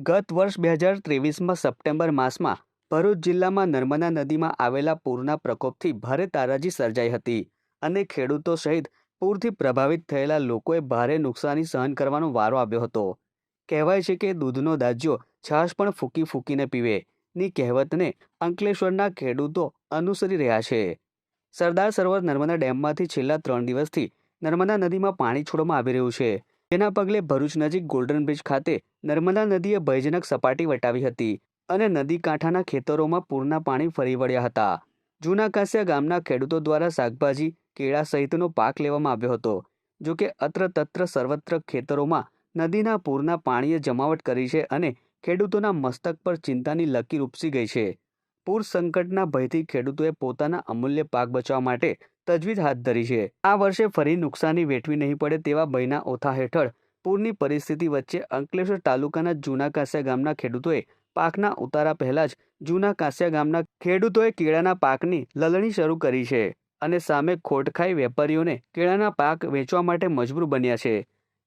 ગત વર્ષ બે હજાર ત્રેવીસમાં સપ્ટેમ્બર માસમાં ભરૂચ જિલ્લામાં નર્મદા નદીમાં આવેલા પૂરના પ્રકોપથી ભારે તારાજી સર્જાઈ હતી અને ખેડૂતો સહિત પૂરથી પ્રભાવિત થયેલા લોકોએ ભારે નુકસાની સહન કરવાનો વારો આવ્યો હતો. કહેવાય છે કે દૂધનો દાજ્યો છાશ પણ ફૂંકી ફૂંકીને પીવે, ની કહેવતને અંકલેશ્વરના ખેડૂતો અનુસરી રહ્યા છે. સરદાર સરોવર નર્મદા ડેમમાંથી છેલ્લા ત્રણ દિવસથી નર્મદા નદીમાં પાણી છોડવામાં આવી રહ્યું છે. જેના પગલે ભરૂચ નજીક ગોલ્ડન બ્રિજ ખાતે નર્મદા નદીએ ભયજનક સપાટી વટાવી હતી અને નદી કાંઠાના ખેતરોમાં પૂરના પાણી ફરી વળ્યા હતા. જૂના કાંસિયા ગામના ખેડૂતો દ્વારા શાકભાજી, કેળા સહિતનો પાક લેવામાં આવ્યો હતો, જો કે અત્ર તત્ર સર્વત્ર ખેતરોમાં નદીના પૂરના પાણીએ જમાવટ કરી છે અને ખેડૂતોના મસ્તક પર ચિંતાની લકીર ઉપસી ગઈ છે. પૂર સંકટના ભયથી ખેડૂતોએ પોતાના અમૂલ્ય પાક બચાવવા માટે તજવીજ હાથ ધરી છે. આ વર્ષે ફરી નુકસાની વેઠવી નહીં પડે તેવા ભયના ઓથા હેઠળ પૂરની પરિસ્થિતિ વચ્ચે અંકલેશ્વર તાલુકાના જૂના કાંસિયા ગામના ખેડૂતોએ પાકના ઉતારા પહેલા જ જૂના કાંસિયા ગામના ખેડૂતોએ કેળાના પાકની લલણી શરૂ કરી છે અને સામે ખોટખાઈ વેપારીઓને કેળાના પાક વેચવા માટે મજબૂર બન્યા છે.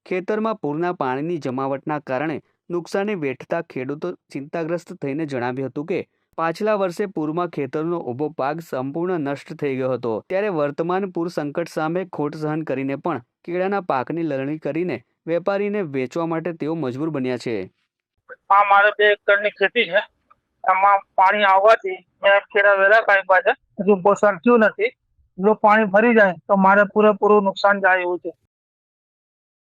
ખેતરમાં પૂરના પાણીની જમાવટના કારણે નુકસાની વેઠતા ખેડૂતો ચિંતાગ્રસ્ત થઈને જણાવ્યું હતું કે, પાછલા વર્ષે પૂરમાં ખેતરનો ઊભો પાક સંપૂર્ણ નષ્ટ થઈ ગયો હતો. ત્યારે વર્તમાન પૂર સંકટ સામે ખોટ સહન કરીને પણ કેળાના પાકની લણણી કરીને વેપારીને વેચવા માટે તેઓ મજબૂર બન્યા છે. આ મારે બે એકરની ખેતી છે. એમાં પાણી આવવાથી મેં ખેડા વેલા કાપ્યા છે. હજુ પોષણ થયું નથી. જો પાણી ભરી જાય તો મારે પૂરેપૂરું નુકસાન જાય એવું છે.